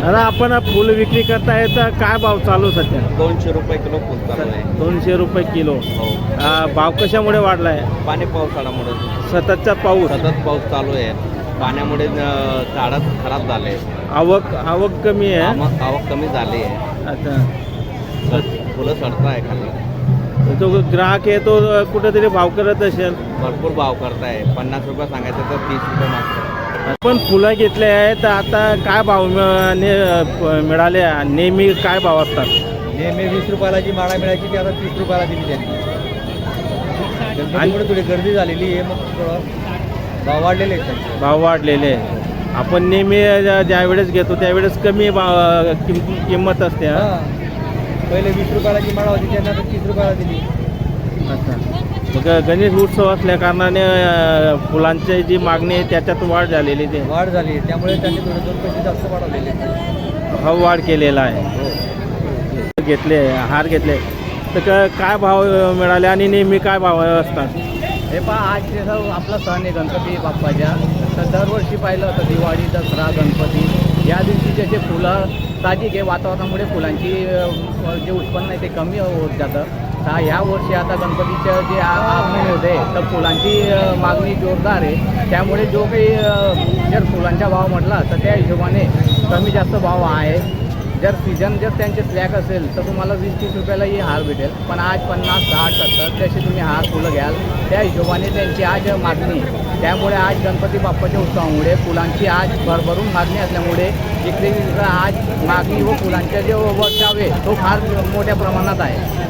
दादा आपण फुल विक्री करताय तर काय भाव चालू सध्या? दोनशे रुपये किलो फुल चालू आहे. दोनशे रुपये किलो. हो. आ, भाव कशामुळे वाढलाय? पाणी पावसाळ्यामुळे. सततचा पाऊस. सतत पाऊस चालू आहे. पाण्यामुळे अं, झाडं खराब झाले. आवक आवक कमी आहे? आवक आवक कमी झाली आहे. आता फुलं सडत आहे खाली. जो ग्राहक आहे तो कुठेतरी भाव करत असेल. भरपूर भाव करताय. पन्नास रुपये सांगायचं तर तीस रुपये मागतात. आपण फुलं घेतले आहे तर आता काय भाव मिळाले? नेहमी काय भाव असतात? नेहमी वीस रुपयाला जी माळा मिळायची ती आता तीस रुपयाला दिली त्यांनी. गणपतीमुळे थोडी गर्दी झालेली आहे मग थोडं भाव वाढलेले आहेत भाव वाढलेले. आपण नेहमी ज्या- ज्यावेळेस घेतो त्यावेळेस कमी किंमत असते पहिले वीस रुपयाला जी माळा होती त्यांना आता तीस रुपयाला दिली. मग गणेश उत्सव असल्या कारणाने फुलांची जी मागणी आहे त्याच्यात वाढ झालेली ते वाढ झाली. त्यामुळे त्यांनी थोडे दोन पैसे जास्त वाढवलेले. भाव वाढ केलेला आहे. हो. घेतले हार घेतले. तर काय भाव मिळाले आणि नेहमी काय भाव असतात? हे पहा आज आपला सण आहे गणपती बाप्पाच्या. तर दरवर्षी पाहिलं होतं दिवाळी दसरा गणपती. या दिवशी जसे फुलं साहजिक आहे वातावरणामुळे फुलांची जे उत्पन्न आहे ते कमी होत जातं. तर ह्या वर्षी आता गणपतीच्या जे आगमन होते तर फुलांची मागणी जोरदार आहे. त्यामुळे जो काही जर फुलांचा भाव म्हटला तर त्या हिशोबाने कमी जास्त भाव आहे. जर सीझन जर त्यांचे स्लॅक असेल तर तुम्हाला वीस तीस रुपयालाही हार भेटेल. पण आज पन्नास साठ सत्तर तसे तुम्ही हार फुलं घ्याल त्या हिशोबाने त्यांची आज मागणी. त्यामुळे आज गणपती बाप्पाच्या उत्सवामुळे फुलांची आज भरभरून मागणी असल्यामुळे इकडे आज मागणी व फुलांच्या जे वर्षावे तो फार मोठ्या प्रमाणात आहे.